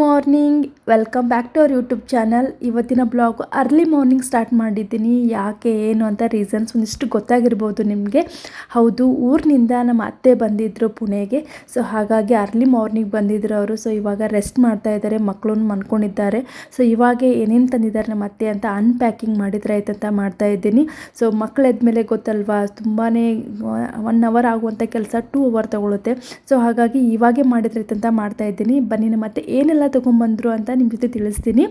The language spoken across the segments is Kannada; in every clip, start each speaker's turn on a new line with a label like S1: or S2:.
S1: Morning welcome back to our YouTube channel ಇವತ್ತಿನ ಬ್ಲಾಗ್ ಅರ್ಲಿ ಮಾರ್ನಿಂಗ್ ಸ್ಟಾರ್ಟ್ ಮಾಡಿದ್ದೀನಿ. ಯಾಕೆ, ಏನು ಅಂತ ರೀಸನ್ಸ್ ಒಂದಿಷ್ಟು ಗೊತ್ತಾಗಿರ್ಬೋದು ನಿಮಗೆ. ಹೌದು, ಊರಿನಿಂದ ನಮ್ಮ ಅತ್ತೆ ಬಂದಿದ್ದರು ಪುಣೆಗೆ. ಸೊ ಹಾಗಾಗಿ ಅರ್ಲಿ ಮಾರ್ನಿಂಗ್ ಬಂದಿದ್ದರು ಅವರು. ಸೊ ಇವಾಗ ರೆಸ್ಟ್ ಮಾಡ್ತಾ ಇದ್ದಾರೆ ಮಕ್ಕಳನ್ನು ಮನ್ಕೊಂಡಿದ್ದಾರೆ. ಸೊ ಇವಾಗ ಏನೇನು ತಂದಿದ್ದಾರೆ ನಮ್ಮ ಅತ್ತೆ ಅಂತ ಅನ್ಪ್ಯಾಕಿಂಗ್ ಮಾಡಿದ್ರೆ ಆಯ್ತಂತ ಮಾಡ್ತಾ ಇದ್ದೀನಿ. ಸೊ ಮಕ್ಕಳು ಎದ್ಮೇಲೆ ಗೊತ್ತಲ್ವಾ ತುಂಬಾ ಒನ್ ಅವರ್ ಆಗುವಂಥ ಕೆಲಸ ಟೂ ಅವರ್ ತೊಗೊಳುತ್ತೆ. ಸೊ ಹಾಗಾಗಿ ಇವಾಗೆ ಮಾಡಿದ್ರೆ ಅಂತ ಮಾಡ್ತಾ ಇದ್ದೀನಿ. ಬನ್ನಿ, ನಮ್ಮ ಅತ್ತೆ ಏನೆಲ್ಲ ತೊಗೊಂಬಂದರು ಅಂತ ನಿಮ್ಮ ಜೊತೆ ತಿಳಿಸ್ತೀನಿ.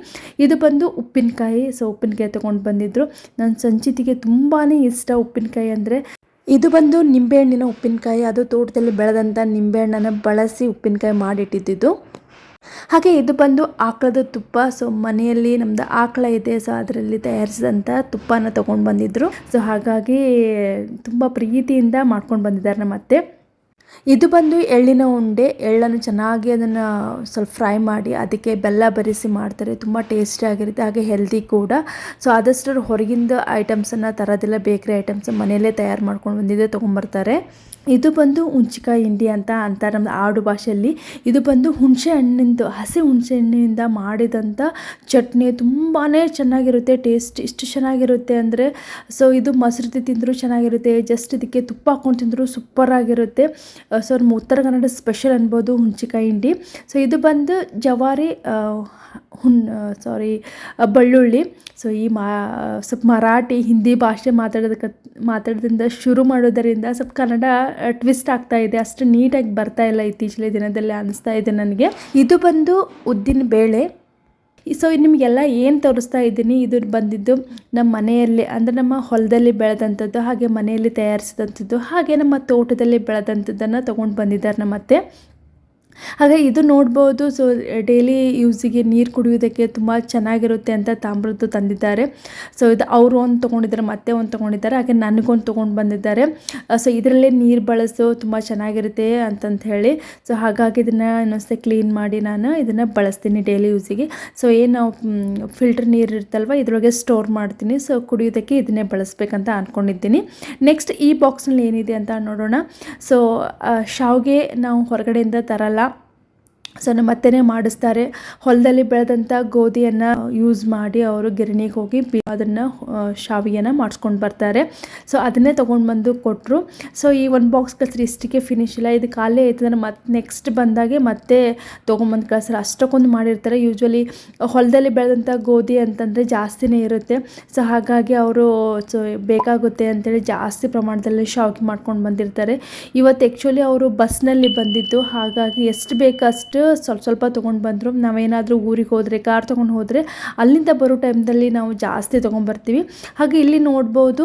S1: ಇದು ಬಂದು ಉಪ್ಪಿನಕಾಯಿ. ಸೊ ಉಪ್ಪಿನಕಾಯಿ ತೊಗೊಂಡು ಬಂದಿದ್ದರು ನನ್ನ ಸಂಚಿತಿಗೆ ತುಂಬಾ ಇಷ್ಟ ಉಪ್ಪಿನಕಾಯಿ ಅಂದರೆ. ಇದು ಬಂದು ನಿಂಬೆಹಣ್ಣಿನ ಉಪ್ಪಿನಕಾಯಿ. ಅದು ತೋಟದಲ್ಲಿ ಬೆಳೆದಂಥ ನಿಂಬೆಹಣ್ಣನ್ನು ಬಳಸಿ ಉಪ್ಪಿನಕಾಯಿ ಮಾಡಿಟ್ಟಿದ್ದು. ಹಾಗೆ ಇದು ಬಂದು ಆಕಳದ ತುಪ್ಪ. ಸೊ ಮನೆಯಲ್ಲಿ ನಮ್ದು ಆಕಳ ಇದೆ. ಸೊ ಅದರಲ್ಲಿ ತಯಾರಿಸಿದಂಥ ತುಪ್ಪನ ತೊಗೊಂಡು ಬಂದಿದ್ದರು ಸೊ ಹಾಗಾಗಿ ತುಂಬ ಪ್ರೀತಿಯಿಂದ ಮಾಡ್ಕೊಂಡು ಬಂದಿದ್ದಾರೆ ನಮ್ಮ ಅತ್ತೆ ಇದು ಬಂದು ಎಳ್ಳಿನ ಉಂಡೆ, ಎಳ್ಳನ್ನು ಚೆನ್ನಾಗಿ ಅದನ್ನು ಸ್ವಲ್ಪ ಫ್ರೈ ಮಾಡಿ ಅದಕ್ಕೆ ಬೆಲ್ಲ ಬೆರೆಸಿ ಮಾಡ್ತಾರೆ. ತುಂಬ ಟೇಸ್ಟಿಯಾಗಿರುತ್ತೆ ಹಾಗೆ ಹೆಲ್ದಿ ಕೂಡ. ಸೊ, ಆದಷ್ಟು ಹೊರಗಿಂದ ಐಟಮ್ಸನ್ನು ತರೋದಿಲ್ಲ, ಬೇಕ್ರಿ ಐಟಮ್ಸ್ ಮನೆಯಲ್ಲೇ ತಯಾರು ಮಾಡ್ಕೊಂಡು ಬಂದಿದ್ದೆ, ತೊಗೊಂಬರ್ತಾರೆ. ಇದು ಬಂದು ಹುಂಚಿಕಾಯಿ ಹಿಂಡಿ ಅಂತ ಅಂತಾರೆ. ನಮ್ಮ ಆಡು ಭಾಷೆಯಲ್ಲಿ ಇದು ಬಂದು ಹುಣಸೆ ಹಣ್ಣಿಂದು, ಹಸಿ ಹುಣಸೆ ಹಣ್ಣಿನಿಂದ ಮಾಡಿದಂಥ ಚಟ್ನಿ. ತುಂಬಾ ಚೆನ್ನಾಗಿರುತ್ತೆ, ಟೇಸ್ಟ್ ಇಷ್ಟು ಚೆನ್ನಾಗಿರುತ್ತೆ ಅಂದರೆ. ಸೊ ಇದು ಮೊಸರು ತಿಂದರೂ ಚೆನ್ನಾಗಿರುತ್ತೆ ಜಸ್ಟ್ ಇದಕ್ಕೆ ತುಪ್ಪ ಹಾಕ್ಕೊಂಡು ತಿಂದರೂ ಸೂಪರಾಗಿರುತ್ತೆ. ಸೊ ನಮ್ಮ ಉತ್ತರ ಕನ್ನಡ ಸ್ಪೆಷಲ್ ಅನ್ಬೋದು ಹುಂಚಿಕಾಯಿ ಹಿಂಡಿ. ಸೊ ಇದು ಬಂದು ಜವಾರಿ ಹುಣ್ ಸಾರಿ ಬೆಳ್ಳುಳ್ಳಿ. ಸೊ ಈ ಮಾ, ಸ್ವಲ್ಪ ಮರಾಠಿ ಹಿಂದಿ ಭಾಷೆ ಮಾತಾಡೋದಕ್ಕೆ, ಮಾತಾಡೋದ್ರಿಂದ ಶುರು ಮಾಡೋದರಿಂದ ಸ್ವಲ್ಪ ಕನ್ನಡ ಟ್ವಿಸ್ಟ್ ಆಗ್ತಾ ಇದೆ, ಅಷ್ಟು ನೀಟಾಗಿ ಬರ್ತಾ ಇಲ್ಲ ಇತ್ತೀಚಿನ ದಿನದಲ್ಲಿ ಅನಿಸ್ತಾ ಇದೆ ನನಗೆ. ಇದು ಬಂದು ಉದ್ದಿನ ಬೇಳೆ. ಸೊ ನಿಮಗೆಲ್ಲ ಏನು ತೋರಿಸ್ತಾ ಇದ್ದೀನಿ? ಇದು ಬಂದಿದ್ದು ನಮ್ಮ ಮನೆಯಲ್ಲಿ, ಅಂದರೆ ನಮ್ಮ ಹೊಲದಲ್ಲಿ ಬೆಳೆದಂಥದ್ದು, ಹಾಗೆ ಮನೆಯಲ್ಲಿ ತಯಾರಿಸಿದಂಥದ್ದು, ಹಾಗೆ ನಮ್ಮ ತೋಟದಲ್ಲಿ ಬೆಳೆದಂಥದ್ದನ್ನು ತೊಗೊಂಡು ಬಂದಿದ್ದಾರೆ ನಮ್ಮ ಅತ್ತೆ ಹಾಗೆ ಇದು ನೋಡ್ಬೋದು ಸೊ ಡೈಲಿ ಯೂಸಿಗೆ ನೀರು ಕುಡಿಯೋದಕ್ಕೆ ತುಂಬ ಚೆನ್ನಾಗಿರುತ್ತೆ ಅಂತ ತಾಮ್ರದ್ದು ತಂದಿದ್ದಾರೆ. ಸೊ ಇದು ಅವರು ಒಂದು ತೊಗೊಂಡಿದ್ದಾರೆ, ಮತ್ತೆ ಒಂದು ತೊಗೊಂಡಿದ್ದಾರೆ, ಹಾಗೆ ನನಗೊಂದು ತೊಗೊಂಡು ಬಂದಿದ್ದಾರೆ. ಸೊ ಇದರಲ್ಲೇ ನೀರು ಬಳಸೋ ತುಂಬ ಚೆನ್ನಾಗಿರುತ್ತೆ ಅಂತಂತ ಹೇಳಿ. ಸೊ ಹಾಗಾಗಿ ಇದನ್ನು ಇನ್ನೊಂದ್ಸೆ ಕ್ಲೀನ್ ಮಾಡಿ ನಾನು ಇದನ್ನು ಬಳಸ್ತೀನಿ ಡೈಲಿ ಯೂಸಿಗೆ ಸೊ ಏನು ಫಿಲ್ಟರ್ ನೀರು ಇರುತ್ತಲ್ವ, ಇದರೊಳಗೆ ಸ್ಟೋರ್ ಮಾಡ್ತೀನಿ. ಸೊ ಕುಡಿಯೋದಕ್ಕೆ ಇದನ್ನೇ ಬಳಸ್ಬೇಕಂತ ಅಂದ್ಕೊಂಡಿದ್ದೀನಿ ನೆಕ್ಸ್ಟ್ ಈ ಬಾಕ್ಸ್ನಲ್ಲಿ ಏನಿದೆ ಅಂತ ನೋಡೋಣ. ಸೊ ಶಾವ್ಗೆ ನಾವು ಹೊರಗಡೆಯಿಂದ ತರಲ್ಲ. ಸೊ ನಮ್ಮ ಅತ್ತೆನೇ ಮಾಡಿಸ್ತಾರೆ. ಹೊಲದಲ್ಲಿ ಬೆಳೆದಂಥ ಗೋಧಿಯನ್ನು ಯೂಸ್ ಮಾಡಿ ಅವರು ಗಿರಣಿಗೆ ಹೋಗಿ ಅದನ್ನು ಶಾವಿಗೆನ ಮಾಡಿಸ್ಕೊಂಡು ಬರ್ತಾರೆ. ಸೊ ಅದನ್ನೇ ತೊಗೊಂಡು ಬಂದು ಕೊಟ್ಟರು ಸೊ ಈ ಒಂದು ಬಾಕ್ಸ್ ಕಳಿಸ್ರಿ ಇಷ್ಟಕ್ಕೆ ಫಿನಿಶ್ ಇಲ್ಲ. ಇದು ಖಾಲಿ ಆಯ್ತಂದ್ರೆ ಮತ್ತೆ ನೆಕ್ಸ್ಟ್ ಬಂದಾಗೆ ಮತ್ತೆ ತೊಗೊಂಬಂದು ಕಳ್ಸ್ರೆ ಅಷ್ಟಕ್ಕೊಂದು ಮಾಡಿರ್ತಾರೆ. ಯೂಶ್ವಲಿ ಹೊಲದಲ್ಲಿ ಬೆಳೆದಂಥ ಗೋಧಿ ಅಂತಂದರೆ ಜಾಸ್ತಿನೇ ಇರುತ್ತೆ. ಸೊ ಹಾಗಾಗಿ ಅವರು, ಸೊ ಬೇಕಾಗುತ್ತೆ ಅಂತೇಳಿ ಜಾಸ್ತಿ ಪ್ರಮಾಣದಲ್ಲಿ ಶಾವಿಗೆ ಮಾಡ್ಕೊಂಡು ಬಂದಿರ್ತಾರೆ. ಇವತ್ತು ಆ್ಯಕ್ಚುಲಿ ಅವರು ಬಸ್ನಲ್ಲಿ ಬಂದಿದ್ದು. ಹಾಗಾಗಿ ಎಷ್ಟು ಬೇಕಷ್ಟು ಸ್ವಲ್ಪ ಸ್ವಲ್ಪ ತೊಗೊಂಡು ಬಂದರು. ನಾವೇನಾದರೂ ಊರಿಗೆ ಹೋದರೆ, ಕಾರ್ ತೊಗೊಂಡು ಹೋದರೆ ಅಲ್ಲಿಂದ ಬರೋ ಟೈಮ್ದಲ್ಲಿ ನಾವು ಜಾಸ್ತಿ ತೊಗೊಂಡ್ಬರ್ತೀವಿ ಹಾಗೆ ಇಲ್ಲಿ ನೋಡ್ಬೋದು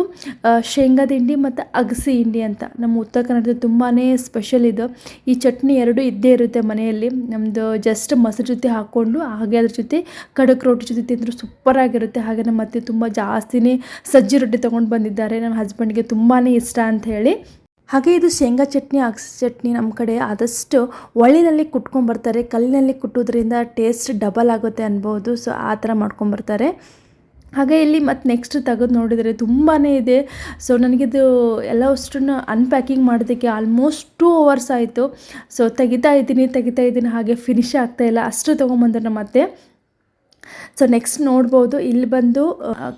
S1: ಶೇಂಗಾದ ಹಿಂಡಿ ಮತ್ತು ಅಗಸಿ ಹಿಂಡಿ ಅಂತ. ನಮ್ಮ ಉತ್ತರ ಕನ್ನಡದ ತುಂಬಾ ಸ್ಪೆಷಲ್ ಇದು. ಈ ಚಟ್ನಿ ಎರಡು ಇದ್ದೇ ಇರುತ್ತೆ ಮನೆಯಲ್ಲಿ. ನಮ್ಮದು ಜಸ್ಟ್ ಮೊಸರು ಜೊತೆ ಹಾಕ್ಕೊಂಡು, ಹಾಗೆ ಅದ್ರ ಜೊತೆ ಕಡಕ್ ರೊಟ್ಟಿ ಜೊತೆ ತಿಂದರೂ ಸೂಪರಾಗಿರುತ್ತೆ ಹಾಗೆ ನಮ್ಮ ಅತ್ತೆ ತುಂಬ ಜಾಸ್ತಿನೇ ಸಜ್ಜಿ ರೊಟ್ಟಿ ತೊಗೊಂಡು ಬಂದಿದ್ದಾರೆ. ನನ್ನ ಹಸ್ಬೆಂಡ್ಗೆ ತುಂಬಾ ಇಷ್ಟ ಅಂತ ಹೇಳಿ. ಹಾಗೆ ಇದು ಶೇಂಗಾ ಚಟ್ನಿ, ಅಗಸೆ ಚಟ್ನಿ ನಮ್ಮ ಕಡೆ ಆದಷ್ಟು ಒಳ್ಳಿನಲ್ಲಿ ಕುಟ್ಕೊಂಬರ್ತಾರೆ ಕಲ್ಲಿನಲ್ಲಿ ಕುಟ್ಟೋದ್ರಿಂದ ಟೇಸ್ಟ್ ಡಬಲ್ ಆಗುತ್ತೆ ಅನ್ಬೋದು. ಸೊ ಆ ಥರ ಮಾಡ್ಕೊಂಬರ್ತಾರೆ ಹಾಗೆ ಇಲ್ಲಿ ಮತ್ತು ನೆಕ್ಸ್ಟ್ ತೆಗೆದು ನೋಡಿದರೆ ತುಂಬಾ ಇದೆ. ಸೊ ನನಗಿದು ಎಲ್ಲ ಅಷ್ಟನ್ನು ಅನ್ಪ್ಯಾಕಿಂಗ್ ಮಾಡೋದಕ್ಕೆ ಆಲ್ಮೋಸ್ಟ್ ಟೂ ಅವರ್ಸ್ ಆಯಿತು. ಸೊ ತೆಗಿತಾ ಇದ್ದೀನಿ ತೆಗಿತಾ ಇದ್ದೀನಿ, ಹಾಗೆ ಫಿನಿಶ್ ಆಗ್ತಾಯಿಲ್ಲ ಅಷ್ಟು ತೊಗೊಂಬಂದ್ರೆ ಮತ್ತೆ ಸೊ ನೆಕ್ಸ್ಟ್ ನೋಡ್ಬೋದು, ಇಲ್ಲಿ ಬಂದು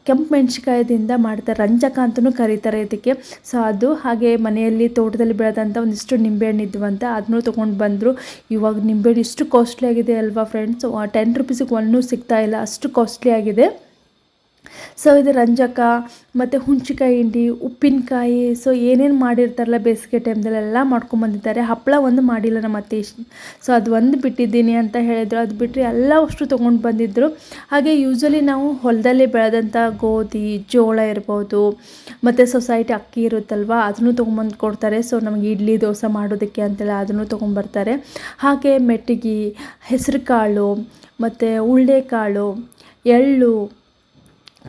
S1: ಕೆಂಪು ಮೆಣಸಿಕಾಯದಿಂದ ಮಾಡ್ತಾರೆ. ರಂಜಕ ಅಂತಲೂ ಕರೀತಾರೆ ಇದಕ್ಕೆ. ಸೊ ಅದು ಹಾಗೆ ಮನೆಯಲ್ಲಿ ತೋಟದಲ್ಲಿ ಬೆಳೆದಂಥ ಒಂದಿಷ್ಟು ನಿಂಬೆಹಣ್ಣು ಇದ್ವಂತ ಅದನ್ನೂ ತೊಗೊಂಡು ಬಂದರು. ಇವಾಗ ನಿಂಬೆಹಣ್ಣು ಇಷ್ಟು ಕಾಸ್ಟ್ಲಿ ಆಗಿದೆ ಅಲ್ವಾ ಫ್ರೆಂಡ್ಸ್ ಟೆನ್ ರುಪೀಸಿಗೆ ಒಂದು ಸಿಗ್ತಾ ಇಲ್ಲ, ಅಷ್ಟು ಕಾಸ್ಟ್ಲಿ ಆಗಿದೆ. ಸೊ ಇದು ರಂಜಕ ಮತ್ತು ಹುಣ್ಚಿಕಾಯಿ ಹಿಂಡಿ, ಉಪ್ಪಿನಕಾಯಿ ಸೊ ಏನೇನು ಮಾಡಿರ್ತಾರಲ್ಲ ಬೇಸಿಗೆ ಟೈಮ್ದಲ್ಲೆಲ್ಲ ಮಾಡ್ಕೊಂಬಂದಿದ್ದಾರೆ ಹಪ್ಪಳ ಒಂದು ಮಾಡಿಲ್ಲ ನಮ್ಮ ಅತ್ತೆ ಸೊ ಅದು ಒಂದು ಬಿಟ್ಟಿದ್ದೀನಿ ಅಂತ ಹೇಳಿದ್ರು. ಅದು ಬಿಟ್ಟರೆ ಎಲ್ಲ ಅಷ್ಟು ತೊಗೊಂಡು ಬಂದಿದ್ದರು ಹಾಗೆ ಯೂಶ್ವಲಿ ನಾವು ಹೊಲದಲ್ಲಿ ಬೆಳೆದಂಥ ಗೋಧಿ, ಜೋಳ ಇರ್ಬೋದು, ಮತ್ತು ಸೊಸೈಟಿ ಅಕ್ಕಿ ಇರುತ್ತಲ್ವ, ಅದನ್ನು ತೊಗೊಂಬಂದು ಕೊಡ್ತಾರೆ. ಸೊ ನಮಗೆ ಇಡ್ಲಿ, ದೋಸೆ ಮಾಡೋದಕ್ಕೆ ಅಂತೆಲ್ಲ ಅದನ್ನು ತೊಗೊಂಬರ್ತಾರೆ ಹಾಗೆ ಮೆಟ್ಟಿಗೆ, ಹೆಸರುಕಾಳು, ಮತ್ತು ಉಳ್ಳೆಕಾಳು, ಎಳ್ಳು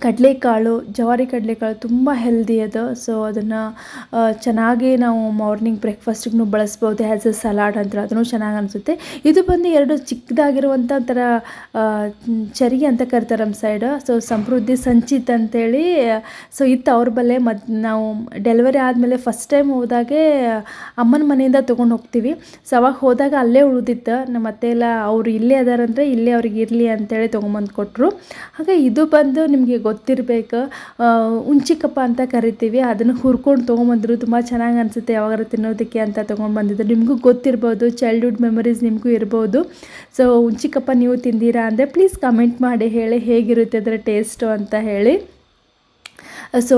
S1: ಕಡಲೆಕಾಳು, ಜವಾರಿ ಕಡಲೆಕಾಳು ತುಂಬ ಹೆಲ್ದಿ ಅದು. ಸೊ ಅದನ್ನು ಚೆನ್ನಾಗಿ ನಾವು ಮಾರ್ನಿಂಗ್ ಬ್ರೇಕ್ಫಾಸ್ಟಿಗೂ ಬಳಸ್ಬೋದು ಆ್ಯಸ್ ಅ ಸಲಾಡ್ ಅಂತ ಅದನ್ನು ಚೆನ್ನಾಗಿ ಅನಿಸುತ್ತೆ. ಇದು ಬಂದು ಎರಡು ಚಿಕ್ಕದಾಗಿರುವಂಥ ಒಂಥರ ಚರಿ ಅಂತ ಕರಿತಾರೆ ನಮ್ಮ ಸೈಡ್ ಸೊ ಸಮೃದ್ಧಿ ಸಂಚಿತ್ ಅಂತೇಳಿ ಸೊ ಇತ್ತು ಅವ್ರ ಬಲ್ಲೆ ಮದ್, ನಾವು ಡೆಲಿವರಿ ಆದಮೇಲೆ ಫಸ್ಟ್ ಟೈಮ್ ಹೋದಾಗೆ ಅಮ್ಮನ ಮನೆಯಿಂದ ತೊಗೊಂಡು ಹೋಗ್ತೀವಿ. ಸೊ ಅವಾಗ ಹೋದಾಗ ಅಲ್ಲೇ ಉಳಿದಿತ್ತು. ನಮ್ಮ ಅತ್ತೆ ಎಲ್ಲ, ಅವರು ಇಲ್ಲೇ ಅದಾರಂದರೆ ಇಲ್ಲೇ ಅವ್ರಿಗೆ ಇರಲಿ ಅಂತೇಳಿ ತೊಗೊಂಬಂದು ಕೊಟ್ಟರು ಹಾಗೆ ಇದು ಬಂದು ನಿಮಗೆ ಗೊತ್ತಿರಬೇಕು. ಉಂಚಿಕಪ್ಪ ಅಂತ ಕರಿತೀವಿ, ಅದನ್ನು ಹುರ್ಕೊಂಡು ತೊಗೊಂಬಂದರು ತುಂಬ ಚೆನ್ನಾಗಿ ಅನಿಸುತ್ತೆ ಯಾವಾಗಾರ ತಿನ್ನೋದಕ್ಕೆ ಅಂತ ತೊಗೊಂಡು ಬಂದಿದ್ದು ನಿಮಗೂ ಗೊತ್ತಿರ್ಬೋದು ಚೈಲ್ಡ್ಹುಡ್ ಮೆಮೊರೀಸ್ ನಿಮಗೂ ಇರ್ಬೋದು. ಸೊ ಉಂಚಿಕಪ್ಪ ನೀವು ತಿಂದಿರಾ ಅಂದರೆ ಪ್ಲೀಸ್ ಕಮೆಂಟ್ ಮಾಡಿ ಹೇಳಿ ಹೇಗಿರುತ್ತೆ ಅದರ ಟೇಸ್ಟು ಅಂತ ಹೇಳಿ. ಸೊ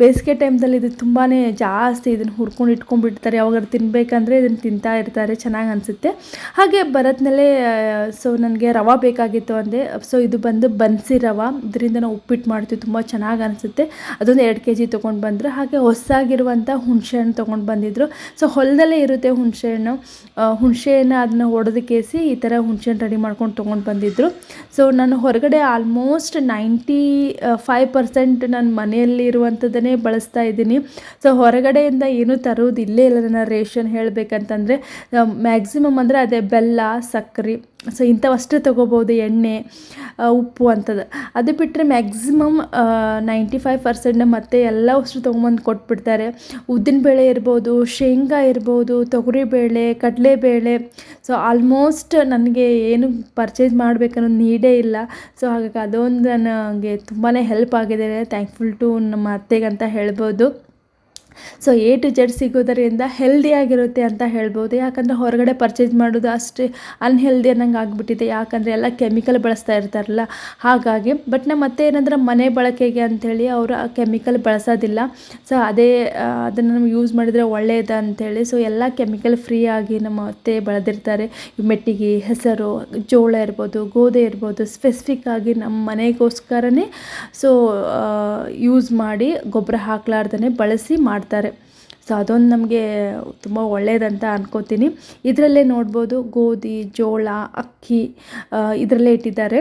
S1: ಬೇಸಿಗೆ ಟೈಮ್ದಲ್ಲಿ ಇದು ತುಂಬಾ ಜಾಸ್ತಿ ಇದನ್ನು ಹುರ್ಕೊಂಡು ಇಟ್ಕೊಂಡ್ಬಿಡ್ತಾರೆ. ಯಾವಾಗಾದ್ರು ತಿನ್ನಬೇಕಂದ್ರೆ ಇದನ್ನು ತಿಂತಾ ಇರ್ತಾರೆ. ಚೆನ್ನಾಗಿ ಅನಿಸುತ್ತೆ. ಹಾಗೆ ಬರೋದ್ಮೇಲೆ ಸೊ ನನಗೆ ರವೆ ಬೇಕಾಗಿತ್ತು ಅಂದೆ. ಸೊ ಇದು ಬಂದು ಬನ್ಸಿ ರವೆ. ಇದರಿಂದ ನಾವು ಉಪ್ಪಿಟ್ಟು ಮಾಡ್ತೀವಿ. ತುಂಬ ಚೆನ್ನಾಗಿ ಅನಿಸುತ್ತೆ. ಅದೊಂದು ಎರಡು ಕೆ ಜಿ ತೊಗೊಂಡು ಬಂದರು. ಹಾಗೆ ಹೊಸ್ಸಾಗಿರುವಂಥ ಹುಣಸೆಹಣ್ಣು ತೊಗೊಂಡು ಬಂದಿದ್ದರು ಸೊ ಹೊಲದಲ್ಲೇ ಇರುತ್ತೆ ಹುಣಸೆಹಣ್ಣು. ಹುಣಸೆಹಣ್ಣು ಅದನ್ನು ಒಡೆದು ಕೇಸಿ ಈ ಥರ ಹುಣಸೆಹಣ್ಣು ರೆಡಿ ಮಾಡ್ಕೊಂಡು ತೊಗೊಂಡು ಬಂದಿದ್ದರು ಸೊ ನಾನು ಹೊರಗಡೆ ಆಲ್ಮೋಸ್ಟ್ ನೈಂಟಿ ಫೈವ್ ಪರ್ಸೆಂಟ್ ನನ್ನ ಮನೆಯಲ್ಲಿ ಇರುವಂಥದ್ದನ್ನೇ ಬಳಸ್ತಾ ಇದ್ದೀನಿ. ಸೊ ಹೊರಗಡೆಯಿಂದ ಏನೂ ತರೋದು ಇಲ್ಲೇ ಇಲ್ಲ ನನ್ನ ರೇಷನ್ ಹೇಳಬೇಕಂತಂದರೆ ಮ್ಯಾಕ್ಸಿಮಮ್ ಅಂದರೆ ಅದೇ ಬೆಲ್ಲ, ಸಕ್ಕರೆ ಸೊ ಇಂಥವಷ್ಟೇ ತೊಗೋಬೋದು, ಎಣ್ಣೆ ಉಪ್ಪು ಅಂಥದ್ದು. ಅದು ಬಿಟ್ಟರೆ ಮ್ಯಾಕ್ಸಿಮಮ್ ನೈಂಟಿ ಫೈವ್ ಪರ್ಸೆಂಟ್ ಮತ್ತೆ ಎಲ್ಲ ವಸ್ತು ತೊಗೊಂಬಂದು ಕೊಟ್ಬಿಡ್ತಾರೆ. ಉದ್ದಿನಬೇಳೆ ಇರ್ಬೋದು, ಶೇಂಗಾ ಇರ್ಬೋದು ತೊಗರಿಬೇಳೆ ಕಡಲೆಬೇಳೆ ಸೊ ಆಲ್ಮೋಸ್ಟ್ ನನಗೆ ಏನು ಪರ್ಚೇಸ್ ಮಾಡಬೇಕನ್ನೋ ನೀಡೇ ಇಲ್ಲ. ಸೊ ಹಾಗಾಗಿ ಅದೊಂದು ನನಗೆ ತುಂಬಾ ಹೆಲ್ಪ್ ಆಗಿದೆ. ಥ್ಯಾಂಕ್ಫುಲ್ ಟು ನಮ್ಮ ಅತ್ತೆಗಂತ ಹೇಳ್ಬೋದು. ಸೊ ಎ ಟು ಜೆಡ್ ಸಿಗೋದರಿಂದ ಹೆಲ್ದಿಯಾಗಿರುತ್ತೆ ಅಂತ ಹೇಳ್ಬೋದು. ಯಾಕಂದರೆ ಹೊರಗಡೆ ಪರ್ಚೇಸ್ ಮಾಡೋದು ಅಷ್ಟೇ ಅನ್ಹೆಲ್ದಿ ಅನ್ನಂಗೆ ಆಗಿಬಿಟ್ಟಿದೆ. ಯಾಕಂದರೆ ಎಲ್ಲ ಕೆಮಿಕಲ್ ಬಳಸ್ತಾ ಇರ್ತಾರಲ್ಲ, ಹಾಗಾಗಿ. ಬಟ್ ನಮ್ಮ ಮತ್ತೆ ಏನಂದ್ರೆ ಮನೆ ಬಳಕೆಗೆ ಅಂಥೇಳಿ ಅವರು ಆ ಕೆಮಿಕಲ್ ಬಳಸೋದಿಲ್ಲ. ಸೊ ಅದೇ ಅದನ್ನು ನಮ್ಗೆ ಯೂಸ್ ಮಾಡಿದರೆ ಒಳ್ಳೆಯದು ಅಂಥೇಳಿ. ಸೊ ಎಲ್ಲ ಕೆಮಿಕಲ್ ಫ್ರೀ ಆಗಿ ನಮ್ಮ ಅತ್ತೆ ಬೆಳೆದಿರ್ತಾರೆ. ಮೆಟ್ಟಿಗೆ, ಹೆಸರು, ಜೋಳ ಇರ್ಬೋದು, ಗೋಧಿ ಇರ್ಬೋದು ಸ್ಪೆಸಿಫಿಕ್ ಆಗಿ ನಮ್ಮ ಮನೆಗೋಸ್ಕರನೇ. ಸೊ ಯೂಸ್ ಮಾಡಿ ಗೊಬ್ಬರ ಹಾಕ್ಲಾರ್ದೇ ಬಳಸಿ ಮಾಡ್ತಾರೆ. ಸೊ ಅದೊಂದು ನಮಗೆ ತುಂಬ ಒಳ್ಳೆಯದಂತ ಅಂದ್ಕೋತೀನಿ ಇದರಲ್ಲೇ ನೋಡ್ಬೋದು ಗೋಧಿ ಜೋಳ ಅಕ್ಕಿ ಇದರಲ್ಲೇ ಇಟ್ಟಿದ್ದಾರೆ.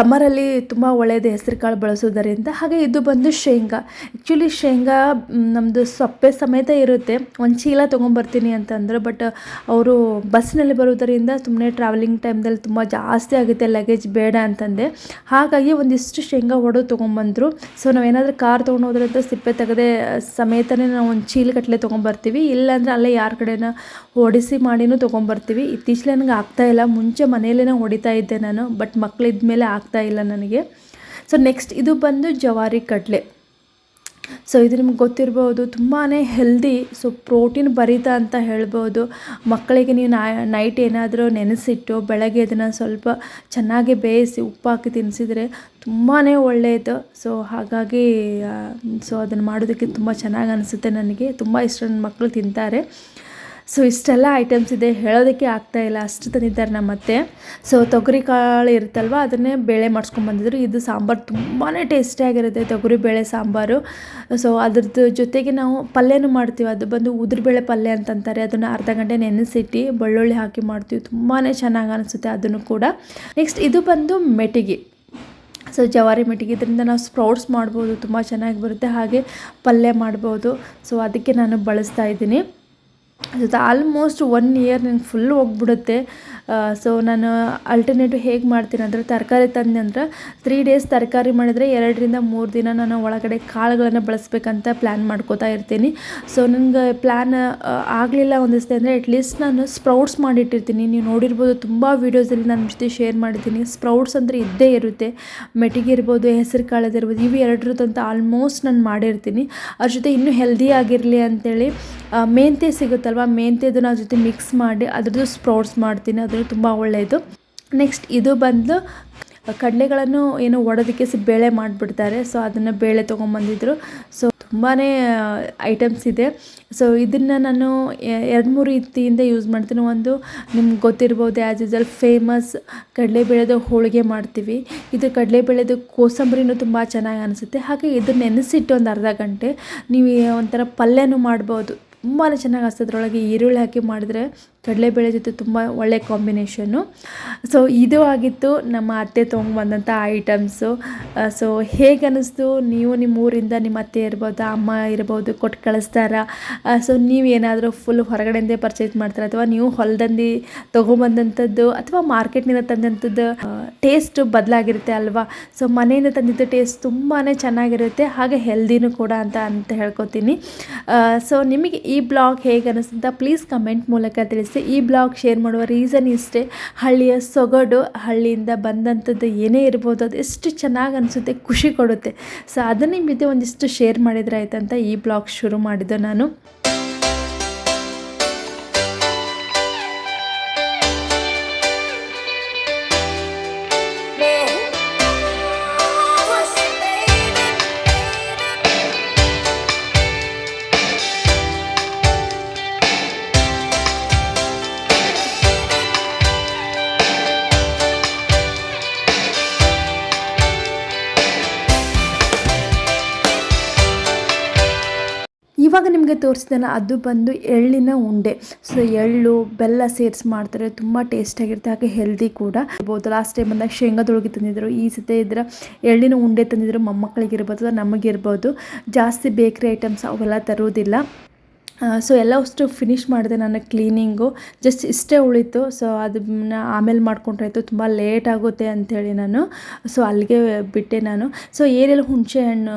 S1: ಸಮ್ಮರಲ್ಲಿ ತುಂಬ ಒಳ್ಳೆಯದು ಹೆಸರು ಕಾಳು ಬಳಸೋದರಿಂದ. ಹಾಗೆ ಇದು ಬಂದು ಶೇಂಗಾ. ಆ್ಯಕ್ಚುಲಿ ಶೇಂಗಾ ನಮ್ಮದು ಸೊಪ್ಪೆ ಸಮೇತ ಇರುತ್ತೆ. ಒಂದು ಚೀಲ ತೊಗೊಂಬರ್ತೀನಿ ಅಂತಂದ್ರೆ ಬಟ್ ಅವರು ಬಸ್ನಲ್ಲಿ ಬರೋದರಿಂದ ಸುಮ್ಮನೆ ಟ್ರಾವೆಲಿಂಗ್ ಟೈಮ್ದಲ್ಲಿ ತುಂಬ ಜಾಸ್ತಿ ಆಗುತ್ತೆ ಲಗೇಜ್ ಬೇಡ ಅಂತಂದೆ. ಹಾಗಾಗಿ ಒಂದಿಷ್ಟು ಶೇಂಗಾ ಹೊಡೆದು ತೊಗೊಂಬಂದರು. ಸೊ ನಾವೇನಾದರೂ ಕಾರ್ ತೊಗೊಂಡು ಹೋದ್ರಂತ ಸಿಪ್ಪೆ ತೆಗೆದೇ, ಸಮೇತನೇ ನಾವು ಒಂದು ಚೀಲಗಟ್ಟಲೆ ತೊಗೊಂಬರ್ತೀವಿ. ಇಲ್ಲಾಂದ್ರೆ ಅಲ್ಲೇ ಯಾರ ಕಡೆನ ಹೊಡಿಸಿ ಮಾಡಿನೂ ತೊಗೊಂಬರ್ತೀವಿ. ಇತ್ತೀಚೆಗೆ ನನಗೆ ಆಗ್ತಾ ಇಲ್ಲ. ಮುಂಚೆ ಮನೆಯಲ್ಲೇ ಹೊಡಿತಾ ಇದ್ದೆ ನಾನು ಬಟ್ ಮಕ್ಕಳಿದ್ಮೇಲೆ ಆಗ್ತಾ ಇಲ್ಲ ನನಗೆ ಸೊ ನೆಕ್ಸ್ಟ್ ಇದು ಬಂದು ಜವಾರಿ ಕಡಲೆ. ಸೊ ಇದು ನಿಮ್ಗೆ ಗೊತ್ತಿರ್ಬೋದು ತುಂಬಾ ಹೆಲ್ದಿ ಸೊ ಪ್ರೋಟೀನ್ ಭರಿತ ಅಂತ ಹೇಳ್ಬೋದು. ಮಕ್ಕಳಿಗೆ ನೀವು ನೈಟ್ ಏನಾದರೂ ನೆನೆಸಿಟ್ಟು, ಬೆಳಗ್ಗೆ ಅದನ್ನು ಸ್ವಲ್ಪ ಚೆನ್ನಾಗಿ ಬೇಯಿಸಿ ಉಪ್ಪು ಹಾಕಿ ತಿನ್ನಿಸಿದರೆ ತುಂಬಾ ಒಳ್ಳೆಯದು ಸೊ ಹಾಗಾಗಿ ಸೊ ಅದನ್ನು ಮಾಡೋದಕ್ಕೆ ತುಂಬ ಚೆನ್ನಾಗಿ ಅನಿಸುತ್ತೆ ನನಗೆ. ತುಂಬ ಇಷ್ಟ ಮಕ್ಕಳು ತಿಂತಾರೆ. ಸೊ ಇಷ್ಟೆಲ್ಲ ಐಟಮ್ಸ್ ಇದೆ. ಹೇಳೋದಕ್ಕೆ ಆಗ್ತಾ ಇಲ್ಲ. ಅಷ್ಟು ತಂದಿದ್ದಾರೆ ನಮ್ಮ ಅತ್ತೆ. ಸೊ ತೊಗರಿ ಕಾಳು ಇರುತ್ತಲ್ವ? ಅದನ್ನೇ ಬೇಳೆ ಮಾಡಿಸ್ಕೊಂಬಂದಿದ್ರು ಇದು ಸಾಂಬಾರು ತುಂಬಾ ಟೇಸ್ಟಿಯಾಗಿರುತ್ತೆ ತೊಗರಿ ಬೇಳೆ ಸಾಂಬಾರು. ಸೊ ಅದ್ರದ್ದು ಜೊತೆಗೆ ನಾವು ಪಲ್ಯನೂ ಮಾಡ್ತೀವಿ. ಅದು ಬಂದು ಉದ್ರಬೇಳೆ ಪಲ್ಯ ಅಂತಂತಾರೆ. ಅದನ್ನು ಅರ್ಧ ಗಂಟೆ ನೆನೆಸಿಟ್ಟು ಬೆಳ್ಳುಳ್ಳಿ ಹಾಕಿ ಮಾಡ್ತೀವಿ. ತುಂಬಾ ಚೆನ್ನಾಗಿ ಅನಿಸುತ್ತೆ ಅದನ್ನು ಕೂಡ. ನೆಕ್ಸ್ಟ್ ಇದು ಬಂದು ಮೆಟಿಗೆ ಸೊ ಜವಾರಿ ಮೆಟ್ಟಿಗೆ. ಇದರಿಂದ ನಾವು ಸ್ಪ್ರೌಟ್ಸ್ ಮಾಡ್ಬೋದು. ತುಂಬ ಚೆನ್ನಾಗಿ ಬರುತ್ತೆ. ಹಾಗೆ ಪಲ್ಯ ಮಾಡ್ಬೋದು. ಸೊ ಅದಕ್ಕೆ ನಾನು ಬಳಸ್ತಾ ಇದ್ದೀನಿ. ಅದು ಆಲ್ಮೋಸ್ಟ್ ಒನ್ ಇಯರ್ ನಂಗೆ ಫುಲ್ ಹೋಗ್ಬಿಡುತ್ತೆ. ಸೊ ನಾನು ಅಲ್ಟರ್ನೇಟಿವ್ ಹೇಗೆ ಮಾಡ್ತೀನಿ ಅಂದರೆ ತರಕಾರಿ ತಂದೆ ಅಂದ್ರೆ ತ್ರೀ ಡೇಸ್ ತರಕಾರಿ ಮಾಡಿದರೆ ಎರಡರಿಂದ ಮೂರು ದಿನ ನಾನು ಒಳಗಡೆ ಕಾಳುಗಳನ್ನು ಬಳಸಬೇಕಂತ ಪ್ಲ್ಯಾನ್ ಮಾಡ್ಕೋತಾ ಇರ್ತೀನಿ. ಸೊ ನನಗೆ ಪ್ಲ್ಯಾನ್ ಆಗಲಿಲ್ಲ ಒಂದಿಸ್ತೆ ಅಂದರೆ ಅಟ್ಲೀಸ್ಟ್ ನಾನು ಸ್ಪ್ರೌಟ್ಸ್ ಮಾಡಿಟ್ಟಿರ್ತೀನಿ. ನೀವು ನೋಡಿರ್ಬೋದು ತುಂಬ ವೀಡಿಯೋಸಲ್ಲಿ ನನ್ನ ಜೊತೆ ಶೇರ್ ಮಾಡಿದ್ದೀನಿ. ಸ್ಪ್ರೌಟ್ಸ್ ಅಂದರೆ ಇದ್ದೇ ಇರುತ್ತೆ. ಮೆಟಿಗೆ ಇರ್ಬೋದು, ಹೆಸರು ಕಾಳದಿರ್ಬೋದು ಇವು ಎರಡರದಂತ ಆಲ್ಮೋಸ್ಟ್ ನಾನು ಮಾಡಿರ್ತೀನಿ. ಅದ್ರ ಜೊತೆ ಇನ್ನೂ ಹೆಲ್ದಿ ಆಗಿರಲಿ ಅಂತೇಳಿ ಮೇಂತೆ ಸಿಗುತ್ತಲ್ವ, ಮೆಂತ್ಯದನ್ನ ಅದ್ರ ಜೊತೆ ಮಿಕ್ಸ್ ಮಾಡಿ ಅದ್ರದ್ದು ಸ್ಪ್ರೌಟ್ಸ್ ಮಾಡ್ತೀನಿ. ಅದು ತುಂಬ ಒಳ್ಳೆಯದು. ನೆಕ್ಸ್ಟ್ ಇದು ಬಂದು ಕಡಲೆಗಳನ್ನು ಏನು ಒಡೋದಕ್ಕೆ ಬೇಳೆ ಮಾಡಿಬಿಡ್ತಾರೆ. ಸೊ ಅದನ್ನು ಬೇಳೆ ತೊಗೊಂಬಂದಿದ್ರು. ಸೊ ತುಂಬಾ ಐಟಮ್ಸ್ ಇದೆ. ಸೊ ಇದನ್ನು ನಾನು ಎರಡು ಮೂರು ರೀತಿಯಿಂದ ಯೂಸ್ ಮಾಡ್ತೀನಿ. ಒಂದು ನಿಮ್ಗೆ ಗೊತ್ತಿರ್ಬೋದು ಆ್ಯಸ್ ಯೂಸಲ್ ಫೇಮಸ್ ಕಡಲೆಬೇಳೆದು ಹೋಳಿಗೆ ಮಾಡ್ತೀವಿ. ಇದು ಕಡಲೆಬೇಳೆದು ಕೋಸಂಬರಿನೂ ತುಂಬ ಚೆನ್ನಾಗಿ ಅನಿಸುತ್ತೆ. ಹಾಗೆ ಇದು ನೆನೆಸಿಟ್ಟು ಒಂದು ಅರ್ಧ ಗಂಟೆ ನೀವು ಒಂಥರ ಪಲ್ಯನೂ ಮಾಡ್ಬೋದು. ತುಂಬಾ ಚೆನ್ನಾಗಿ ಅನಿಸುತ್ತೆ. ಅದರೊಳಗೆ ಈರುಳ್ಳಿ ಹಾಕಿ ಮಾಡಿದ್ರೆ ಕಡಲೆಬೇಳೆ ಜೊತೆ ತುಂಬ ಒಳ್ಳೆ ಕಾಂಬಿನೇಷನ್ನು ಸೊ ಇದು ಆಗಿತ್ತು ನಮ್ಮ ಅತ್ತೆ ತೊಗೊಂಬಂದಂಥ ಐಟಮ್ಸು ಸೊ ಹೇಗೆ ಅನ್ನಿಸ್ತು ನೀವು ನಿಮ್ಮ ಊರಿಂದ ನಿಮ್ಮ ಅತ್ತೆ ಇರ್ಬೋದು, ಅಮ್ಮ ಇರ್ಬೋದು ಕೊಟ್ಟು ಕಳಿಸ್ತಾರ? ಸೊ ನೀವು ಏನಾದರೂ ಫುಲ್ ಹೊರಗಡೆಯಿಂದೇ ಪರ್ಚೇಸ್ ಮಾಡ್ತಾರೆ? ಅಥವಾ ನೀವು ಹೊಲದಂದು ತೊಗೊಂಬಂದಂಥದ್ದು ಅಥವಾ ಮಾರ್ಕೆಟ್ನಿಂದ ತಂದಂಥದ್ದು ಟೇಸ್ಟ್ ಬದಲಾಗಿರುತ್ತೆ ಅಲ್ವಾ? ಸೊ ಮನೆಯಿಂದ ತಂದಿದ್ದ ಟೇಸ್ಟ್ ತುಂಬಾ ಚೆನ್ನಾಗಿರುತ್ತೆ. ಹಾಗೆ ಹೆಲ್ದಿನೂ ಕೂಡ ಅಂತ ಅಂತ ಹೇಳ್ಕೊತೀನಿ. ಸೊ ನಿಮಗೆ ಈ ಬ್ಲಾಗ್ ಹೇಗೆ ಅನ್ನಿಸ್ತಂತ ಪ್ಲೀಸ್ ಕಮೆಂಟ್ ಮೂಲಕ ತಿಳಿಸಿ. ಈ ಬ್ಲಾಗ್ ಶೇರ್ ಮಾಡುವ ರೀಸನ್ ಇಷ್ಟೇ. ಹಳ್ಳಿಯ ಸೊಗಡು ಹಳ್ಳಿಯಿಂದ ಬಂದಂಥದ್ದು ಏನೇ ಇರ್ಬೋದು, ಅದು ಎಷ್ಟು ಚೆನ್ನಾಗಿ ಅನಿಸುತ್ತೆ, ಖುಷಿ ಕೊಡುತ್ತೆ. ಸೊ ಅದನ್ನು ಜೊತೆ ಒಂದಿಷ್ಟು ಶೇರ್ ಮಾಡಿದ್ರೆ ಆಯ್ತಂತ ಈ ಬ್ಲಾಗ್ ಶುರು ಮಾಡಿದ್ದು ನಾನು. ಇವಾಗ ನಿಮಗೆ ತೋರಿಸಿದನ, ಅದು ಬಂದು ಎಳ್ಳಿನ ಉಂಡೆ. ಸೊ ಎಳ್ಳು, ಬೆಲ್ಲ ಸೇರಿಸಿ ಮಾಡ್ತಾರೆ, ತುಂಬ ಟೇಸ್ಟಾಗಿರುತ್ತೆ ಹಾಗೆ ಹೆಲ್ದಿ ಕೂಡ. ಇರ್ಬೋದು ಲಾಸ್ಟ್ ಟೈಮ್ ಬಂದಾಗ ಶೇಂಗಾದೊಳಗೆ ತಂದಿದ್ರು, ಈ ಸತಿ ಇದ್ರೆ ಎಳ್ಳಿನ ಉಂಡೆ ತಂದಿದ್ರು, ಮೊಮ್ಮಕ್ಕಳಿಗಿರ್ಬೋದು ನಮಗಿರ್ಬೋದು. ಜಾಸ್ತಿ ಬೇಕ್ರಿ ಐಟಮ್ಸ್ ಅವೆಲ್ಲ ತರುವುದಿಲ್ಲ ಸೊ ಎಲ್ಲ ಅಷ್ಟು ಫಿನಿಷ್ ಮಾಡಿದೆ ನಾನು ಕ್ಲೀನಿಂಗು ಜಸ್ಟ್ ಇಷ್ಟೇ ಉಳಿತು. ಸೊ ಅದನ್ನ ಆಮೇಲೆ ಮಾಡ್ಕೊಂಡ್ರಾಯ್ತು. ತುಂಬ ಲೇಟ್ ಆಗುತ್ತೆ ಅಂಥೇಳಿ ನಾನು. ಸೊ ಅಲ್ಲಿಗೆ ಬಿಟ್ಟೆ ನಾನು. ಸೊ ಏನೆಲ್ಲ ಹುಣಸೆ ಹಣ್ಣು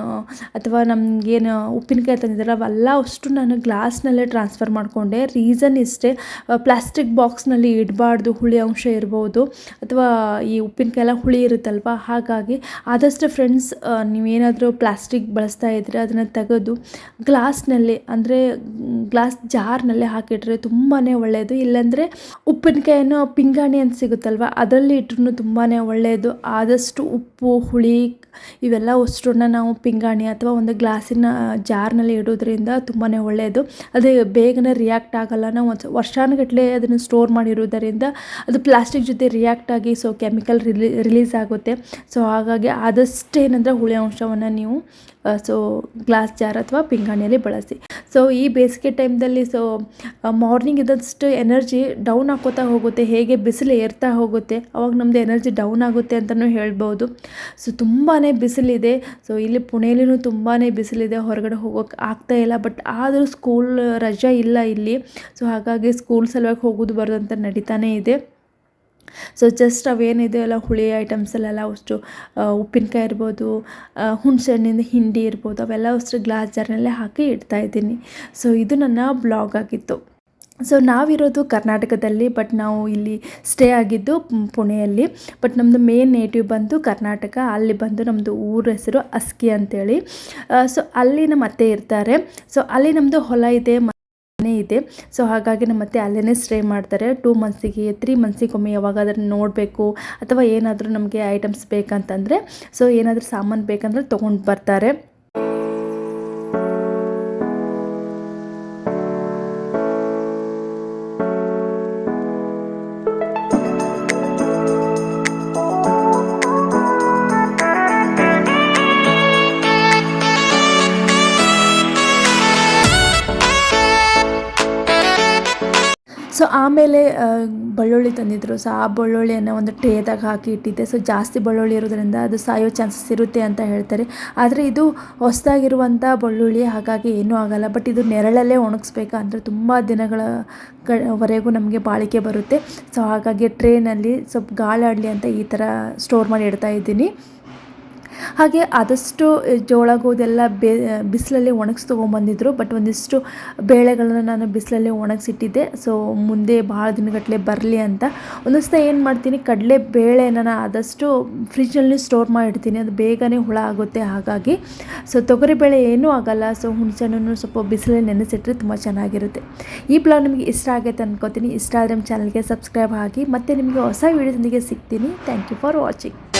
S1: ಅಥವಾ ನಮಗೇನು ಉಪ್ಪಿನಕಾಯಿ ತಂದಿದ್ದಾರಲ್ಲ ಅವೆಲ್ಲ ಅಷ್ಟು ನಾನು ಗ್ಲಾಸ್ನಲ್ಲೇ ಟ್ರಾನ್ಸ್ಫರ್ ಮಾಡಿಕೊಂಡೆ. ರೀಸನ್ ಇಷ್ಟೇ ಪ್ಲಾಸ್ಟಿಕ್ ಬಾಕ್ಸ್ನಲ್ಲಿ ಇಡಬಾರ್ದು ಹುಳಿ ಅಂಶ ಇರ್ಬೋದು ಅಥವಾ ಈ ಉಪ್ಪಿನಕಾಯಿ ಎಲ್ಲ ಹುಳಿ ಇರುತ್ತಲ್ವ? ಹಾಗಾಗಿ ಆದಷ್ಟು ಫ್ರೆಂಡ್ಸ್ ನೀವೇನಾದರೂ ಪ್ಲಾಸ್ಟಿಕ್ ಬಳಸ್ತಾ ಇದ್ದರೆ ಅದನ್ನು ತೆಗೆದು ಗ್ಲಾಸ್ನಲ್ಲಿ ಅಂದರೆ ಗ್ಲಾಸ್ ಜಾರ್ನಲ್ಲೇ ಹಾಕಿಟ್ರೆ ತುಂಬಾ ಒಳ್ಳೆಯದು ಇಲ್ಲಾಂದರೆ ಉಪ್ಪಿನಕಾಯಿನ ಪಿಂಗಾಣಿ ಅಂತ ಸಿಗುತ್ತಲ್ವ, ಅದರಲ್ಲಿ ಇಟ್ರೂ ತುಂಬಾ ಒಳ್ಳೆಯದು ಆದಷ್ಟು ಉಪ್ಪು, ಹುಳಿ ಇವೆಲ್ಲ ವಸ್ತುನ ನಾವು ಪಿಂಗಾಣಿ ಅಥವಾ ಒಂದು ಗ್ಲಾಸಿನ ಜಾರ್ನಲ್ಲಿ ಇಡೋದ್ರಿಂದ ತುಂಬಾ ಒಳ್ಳೆಯದು ಅದೇ ಬೇಗನೆ ರಿಯಾಕ್ಟ್ ಆಗಲ್ಲ. ನಾವು ಒಂದು ವರ್ಷಾನುಗಟ್ಟಲೆ ಅದನ್ನು ಸ್ಟೋರ್ ಮಾಡಿರೋದರಿಂದ ಅದು ಪ್ಲಾಸ್ಟಿಕ್ ಜೊತೆ ರಿಯಾಕ್ಟ್ ಆಗಿ ಸೊ ಕೆಮಿಕಲ್ ರಿಲೀ ರಿಲೀಸ್ ಆಗುತ್ತೆ. ಸೊ ಹಾಗಾಗಿ ಆದಷ್ಟು ಏನಂದರೆ ಹುಳಿ ಅಂಶವನ್ನು ನೀವು ಸೊ ಗ್ಲಾಸ್ ಜಾರ್ ಅಥವಾ ಪಿಂಗಾಣಿಯಲ್ಲಿ ಬಳಸಿ. ಸೊ ಈ ಬೇಸಿಗೆ ಟೈಮ್ದಲ್ಲಿ ಸೊ ಮಾರ್ನಿಂಗ್ ಇದ್ದಷ್ಟು ಎನರ್ಜಿ ಡೌನ್ ಹಾಕೋತಾ ಹೋಗುತ್ತೆ. ಹೇಗೆ ಬಿಸಿಲು ಏರ್ತಾ ಹೋಗುತ್ತೆ, ಅವಾಗ ನಮ್ಮದು ಎನರ್ಜಿ ಡೌನ್ ಆಗುತ್ತೆ ಅಂತಲೂ ಹೇಳ್ಬೋದು. ಸೊ ತುಂಬಾ ಬಿಸಿಲಿದೆ. ಸೊ ಇಲ್ಲಿ ಪುಣೆಯಲ್ಲೂ ತುಂಬಾ ಬಿಸಿಲಿದೆ. ಹೊರಗಡೆ ಹೋಗೋಕ್ಕೆ ಆಗ್ತಾ ಇಲ್ಲ. ಬಟ್ ಆದರೂ ಸ್ಕೂಲ್ ರಜೆ ಇಲ್ಲ ಇಲ್ಲಿ. ಸೊ ಹಾಗಾಗಿ ಸ್ಕೂಲ್ ಸಲುವಾಗಿ ಹೋಗೋದು ಬರೋದು ಅಂತ ನಡೀತಾನೇ ಇದೆ. ಸೊ ಜಸ್ಟ್ ಅವೇನಿದೆ ಎಲ್ಲ ಹುಳಿ ಐಟಮ್ಸಲ್ಲೆಲ್ಲ ಅಷ್ಟು ಉಪ್ಪಿನಕಾಯಿ ಇರ್ಬೋದು ಹುಣಸೆ ಹಣ್ಣಿಂದ ಹಿಂಡಿ ಇರ್ಬೋದು, ಅವೆಲ್ಲ ಅಷ್ಟು ಗ್ಲಾಸ್ ಜಾರ್ನಲ್ಲೇ ಹಾಕಿ ಇಡ್ತಾ ಇದ್ದೀನಿ. ಸೊ ಇದು ನನ್ನ ಬ್ಲಾಗ್ ಆಗಿತ್ತು. ಸೊ ನಾವಿರೋದು ಕರ್ನಾಟಕದಲ್ಲಿ ಬಟ್ ನಾವು ಇಲ್ಲಿ ಸ್ಟೇ ಆಗಿದ್ದು ಪುಣೆಯಲ್ಲಿ. ಬಟ್ ನಮ್ಮದು ಮೇನ್ ನೇಟಿವ್ ಬಂದು ಕರ್ನಾಟಕ, ಅಲ್ಲಿ ಬಂದು ನಮ್ಮದು ಊರ ಹೆಸರು ಅಸ್ಕಿ ಅಂತೇಳಿ. ಸೊ ಅಲ್ಲಿ ನಮ್ಮ ಅತ್ತೆ ಇರ್ತಾರೆ. ಸೊ ಅಲ್ಲಿ ನಮ್ಮದು ಹೊಲ ಇದೆ ಮನೆ ಇದೆ. ಸೊ ಹಾಗಾಗಿ ನಮ್ಮ ಮತ್ತೆ ಅಲ್ಲೇ ಸ್ಟೇ ಮಾಡ್ತಾರೆ. ಟೂ ಮಂತ್ಸಿಗೆ ತ್ರೀ ಮಂತ್ಸಿಗೊಮ್ಮೆ ಯಾವಾಗಾದ್ರೂ ನೋಡಬೇಕು. ಅಥವಾ ಏನಾದರೂ ನಮಗೆ ಐಟಮ್ಸ್ ಬೇಕಂತಂದರೆ ಸೊ ಏನಾದರೂ ಸಾಮಾನು ಬೇಕಂದ್ರೆ ತೊಗೊಂಡು ಬರ್ತಾರೆ. ಸೊ ಆಮೇಲೆ ಬೆಳ್ಳುಳ್ಳಿ ತಂದಿದ್ರು. ಸೊ ಆ ಬೆಳ್ಳುಳ್ಳಿಯನ್ನು ಒಂದು ಟ್ರೇದಾಗ ಹಾಕಿ ಇಟ್ಟಿದ್ದೆ. ಸೊ ಜಾಸ್ತಿ ಬೆಳ್ಳುಳ್ಳಿ ಇರೋದ್ರಿಂದ ಅದು ಸಾಯೋ ಚಾನ್ಸಸ್ ಇರುತ್ತೆ ಅಂತ ಹೇಳ್ತಾರೆ. ಆದರೆ ಇದು ಹೊಸದಾಗಿರುವಂಥ ಬೆಳ್ಳುಳ್ಳಿ ಹಾಗಾಗಿ ಏನೂ ಆಗಲ್ಲ. ಬಟ್ ಇದು ನೆರಳಲ್ಲೇ ಒಣಗಿಸ್ಬೇಕು ಅಂದರೆ ತುಂಬ ದಿನಗಳ ವರೆಗೂ ನಮಗೆ ಬಾಳಿಕೆ ಬರುತ್ತೆ. ಸೊ ಹಾಗಾಗಿ ಟ್ರೇನಲ್ಲಿ ಸ್ವಲ್ಪ ಗಾಳಾಡಲಿ ಅಂತ ಈ ಥರ ಸ್ಟೋರ್ ಮಾಡಿ ಇಡ್ತಾ ಇದ್ದೀನಿ. ಹಾಗೆ ಆದಷ್ಟು ಜೋಳ ಗೋಧೆಲ್ಲ ಬೇ, ಬಿಸಿಲಲ್ಲಿ ಒಣಗಿಸಿ ತೊಗೊಂಬಂದಿದ್ರು, ಬಟ್ ಒಂದಿಷ್ಟು ಬೇಳೆಗಳನ್ನು ನಾನು ಬಿಸಿಲಲ್ಲಿ ಒಣಗಿಸಿಟ್ಟಿದ್ದೆ. ಸೊ ಮುಂದೆ ಭಾಳ ದಿನಗಟ್ಟಲೆ ಬರಲಿ ಅಂತ. ಒಂದೊಂದು ಏನು ಮಾಡ್ತೀನಿ, ಕಡಲೆ ಬೇಳೆನ ನಾನು ಆದಷ್ಟು ಫ್ರಿಜ್ಜಲ್ಲಿ ಸ್ಟೋರ್ ಮಾಡಿಡ್ತೀನಿ. ಅದು ಬೇಗನೆ ಹುಳ ಆಗುತ್ತೆ ಹಾಗಾಗಿ. ಸೊ ತೊಗರಿಬೇಳೆ ಏನೂ ಆಗಲ್ಲ. ಸೊ ಹುಣಸೆಹಣ್ಣು ಸ್ವಲ್ಪ ಬಿಸಿಲಲ್ಲಿ ನೆನೆಸಿಟ್ರೆ ತುಂಬ ಚೆನ್ನಾಗಿರುತ್ತೆ. ಈ ಬ್ಲಾಗ್ ನಿಮಗೆ ಇಷ್ಟ ಆಗೈತೆ ಅನ್ಕೋತೀನಿ. ಇಷ್ಟ ಆದರೆ ನಮ್ಮ ಚಾನಲ್ಗೆ ಸಬ್ಸ್ಕ್ರೈಬ್ ಆಗಿ. ಮತ್ತು ನಿಮಗೆ ಹೊಸ ವೀಡಿಯೋದೊಂದಿಗೆ ಸಿಗ್ತೀನಿ. Thank you for watching